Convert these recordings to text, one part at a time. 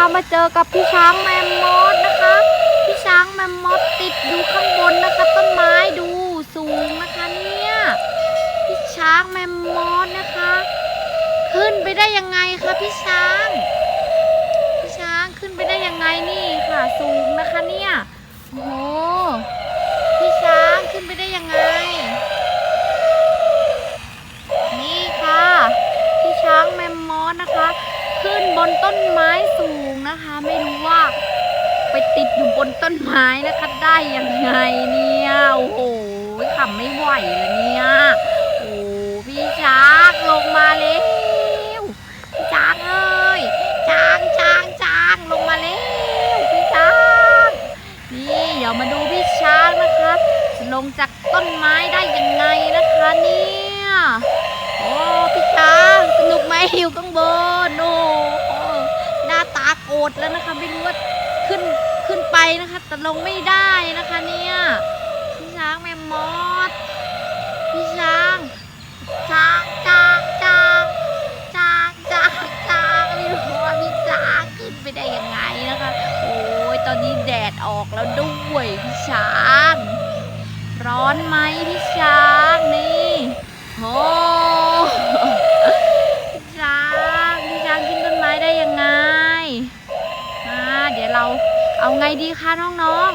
นะคะมาเจอกับพี่ช้างแมมมอสนะคะ พี่ช้างแมมมอสติดอยู่ข้างบนนะคะ ต้นไม้ดูสูงนะคะเนี่ยพี่ช้างแมมมอสนะคะ ขึ้นไปได้ยังไงคะพี่ช้าง พี่ช้างขึ้นไปได้ยังไงนี่ค่ะ สูงนะคะเนี่ยโอ้โหพี่ช้างขึ้นไปได้ยังไง นี่ค่ะ พี่ช้างแมมมอสนะคะ ขึ้นบนต้นไม้สูงนะคะ ไม่รู้ว่า ไปติดอยู่บนต้นไม้นะคะได้ยังไงเนี่ยโอ้โหขำไม่ไหวแล้วเนี่ยโอ้พี่ช้างลงมาแล้วพี่ช้างเอ้ยช้างช้างช้างลงมาแล้วพี่ช้างนี่เดี๋ยวมาดูพี่ช้างนะคะจะลงจากต้นไม้ได้ยังไงนะคะเนี่ย โอ้พี่ช้างสนุกไหมอยู่ข้างบนโอ้โหหน้าตาโกรธแล้วนะคะไม่รู้ว่าขึ้นขึ้นไปนะคะ แต่ลงไม่ได้นะคะเนี่ยพี่ช้างแมมมอสพี่ช้างช้างช้างช้างช้างช้างช้างไม่รู้ว่าพี่ช้างขึ้นไปได้ยังไงนะคะ โอ้ยตอนนี้แดดออกแล้วด้วยพี่ช้าง ร้อนไหมพี่ช้าง ดีคะน้อง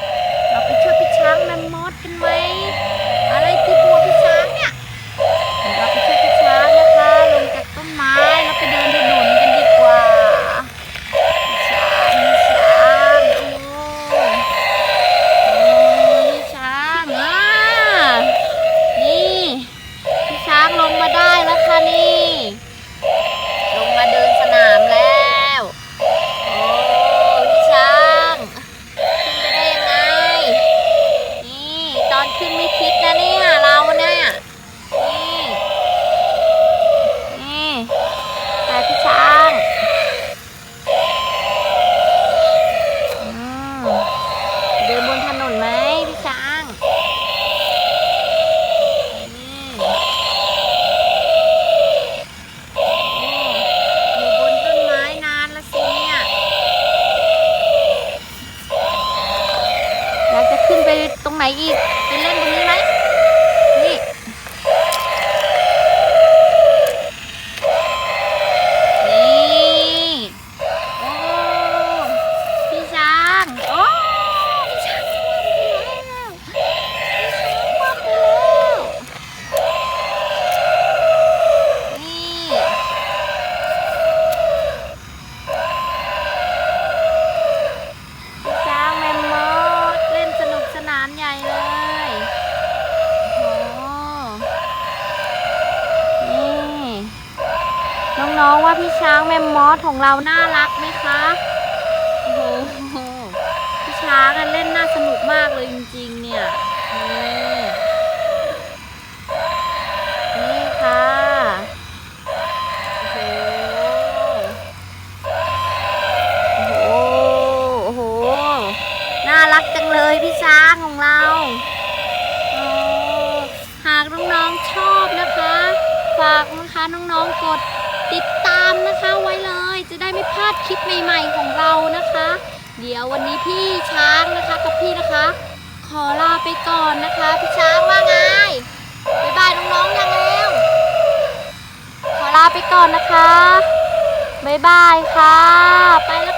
ๆ เราไปช่วยพี่ช้างแมมมอสกันไหม ตรงไหนอีกไปเล่นตรงนี้ไหม นี่ นี่ โอ้ พี่ช้าง โอ้ พี่ช้างคว่ำไปแล้ว พี่ช้างคว่ำไปแล้ว นี่ ช้างแมมมอสเล่นสนุกสนานใหญ่เลยโอ้โห น้องๆว่าพี่ช้างแมมมอสของเราน่ารักไหมคะโอ้โหพี่ช้างอะเล่นน่าสนุกมากเลยจริงๆเนี่ยนี่นี่ค่ะโอ้โหโอ้โหน่ารักจังเลยพี่ช้างของเราหากน้องๆชอบนะคะ ฝากนะคะน้องๆกด ติดตามนะคะไว้เลย จะได้ไม่พลาดคลิปใหม่ๆของเรานะคะ เดี๋ยววันนี้พี่ช้างนะคะกับพี่นะคะ ขอลาไปก่อนนะคะ พี่ช้างว่าไงบ๊ายบายน้องๆยังแล้ว ขอลาไปก่อนนะคะบ๊ายบายค่ะ ไปแล้ว